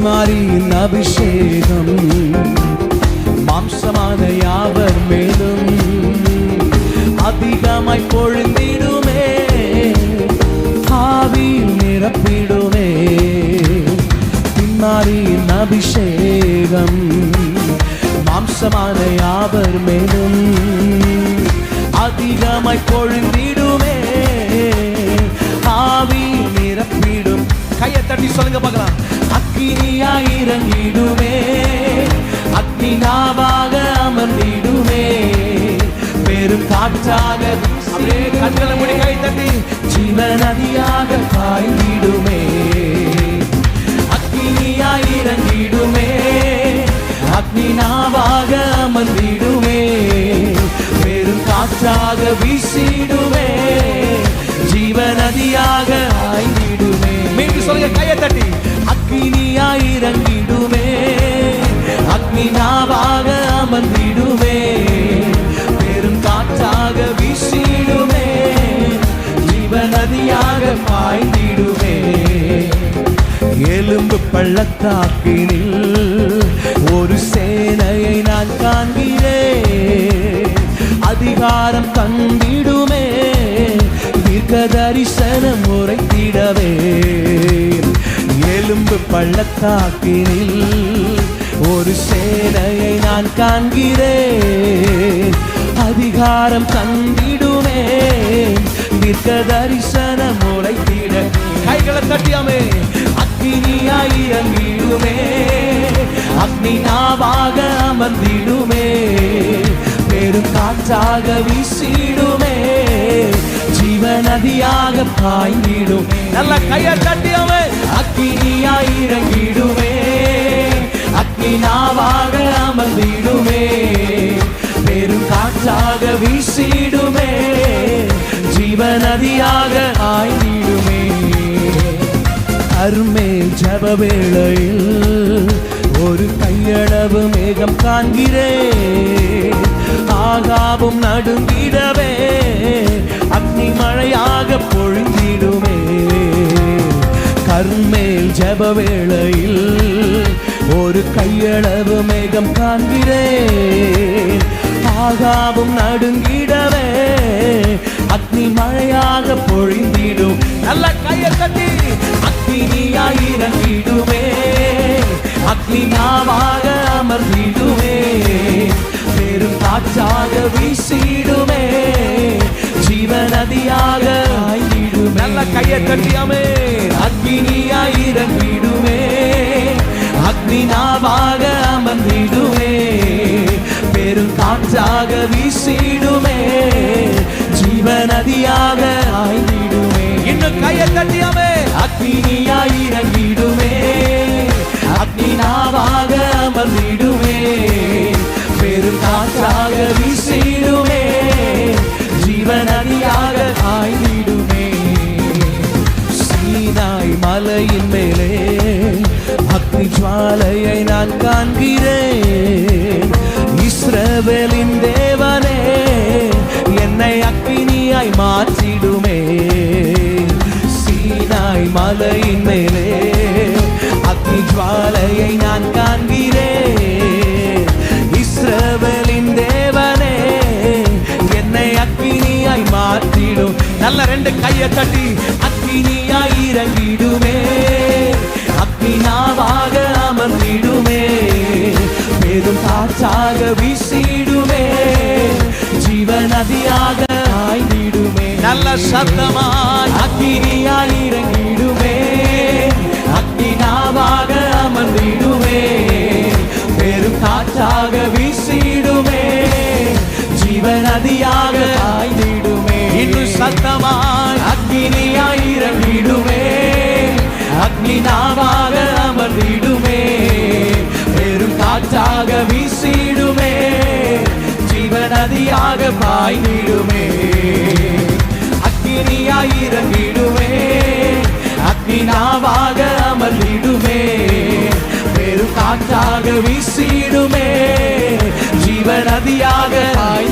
பின்மாரியின் அபிஷேகம். மாம்சமான யாவர் மேலும் அதிகமாய் பொழுந்திடுமே ஆவியில் நிரப்பிடுமே. பின்மாரியின் அபிஷேகம். மாம்சமான யாவர் மேலும் அதிகமாய் பொழுந்திடுமே ஆவி நிரப்பிடும். கையை தட்டி சொல்லுங்க பார்க்கலாம். அக்கினியா இறங்கிடுமே அக்னி நாவாக அமர்ந்திடுமே. பெரும் காற்றாக அப்படியே கண்களை முடி கை தட்டி. ஜீவ நதியாக பாய்ந்திடுமே. அக்னியா இறங்கிடுமே அக்னி நாவாக அமர்ந்திடுமே. பெரும் காற்றாக வீசிடுமே. இல்லாமல் விடுவே பெரும் காற்றாக வீசிடுவே ஜீவ நதியாக பாய்ந்திடுமே. எலும்பு பள்ளத்தாக்கினில் ஒரு சேனையை நான் காண்கிறேன். அதிகாரம் தந்திடுமே. தீர்க்க தரிசனம் உரைத்திடவே. எலும்பு பள்ளத்தாக்கினில் ஒரு சேனையை நான் காண்கிறேன். அதிகாரம் தந்திடுமே. தீர்க்க தரிசனம் உரைத்திட கைகளை தட்டியாமே. அக்னியாய் இறங்கிடுமே. அக்னி நாவாக அமர்ந்திடுமே. பெரும் காற்றாக வீசிடுமே. ஜீவநதியாக பாய்ந்திடும். நல்ல கையை தட்டியாமே. அக்னி நாவாக அமர்ந்திடுமே. பெரும் காற்றாக வீசிடுமே. ஜீவநதியாக ஆய்ந்திடுமே. அருமே ஜப வேளையில் ஒரு கையளவு மேகம் காண்கிறேன் ஆகாவும் நடுங்கிடவே. அக்னி மழையாக பொழுந்திடுமே. கர்மேல் ஜப வேளையில் ஒரு கையளவு மேகம் காண்கிறேன். ஆகாவும் நடுங்கிடவே அக்னி மழையாக பொழிந்திடும். நல்ல கையை தட்டி அக்னியாய் இறங்கிடுமே. அக்னி நாவாக அமர்ந்திடுவே பெரும் காற்றாக வீசிடுமே. ஜீவநதியாக ஆய்ந்திடுமே. நல்ல கையை தட்டியாமே அக்னியாய் இறங்கிடுமே அக்னி நாவாக அமர்ந்திடுமே. பெரும் காற்றாக வீசிடுமே. ஜீவ நதியாக ஆய்ந்திடுமே. இன்னும் கையை தட்டியாமே அக்னியாய் இறங்கிடுமே. அக்னி நாவாக அமர்ந்திடுமே. பெரும் காற்றாக வீசிடுமே மாலையை நான் காண்கிறேன். இஸ்ரவேலின் தேவனே என்னை அக்கினியாய் மாற்றிடுமே. சீனாய் மலையின் மேலே அக்னி ஜுவாலையை நான் காண்கிறேன். இஸ்ரவேலின் தேவனே என்னை அக்கினியாய் மாற்றிடும். நல்ல ரெண்டு கையை தட்டி அக்கினியாய் இறங்கிடுமே. நதியாக ஆய்ந்திடுமே. நல்ல சத்தமாய் அக்கினியாய் இறங்கிடுமே. அக்னி நாவாக அமர்ந்திடுமே. பெரும் காற்றாக வீசிடுமே. ஜீவ நதியாக ஆய்ந்திடுமே. இன்னும் சத்தமாய் அக்னியாய் இறங்கிடுமே. அக்னி நாவாக அமர்ந்திடுமே. பெரும் காற்றாக நதியாக பாய்ந்திடுமே. அக்கினியாய் இறங்கிடுமே. அக்னினாவாக அமர்ந்திடுமே. வெறும் காற்றாக வீசிடுமே. ஜீவநதியாக ஆய்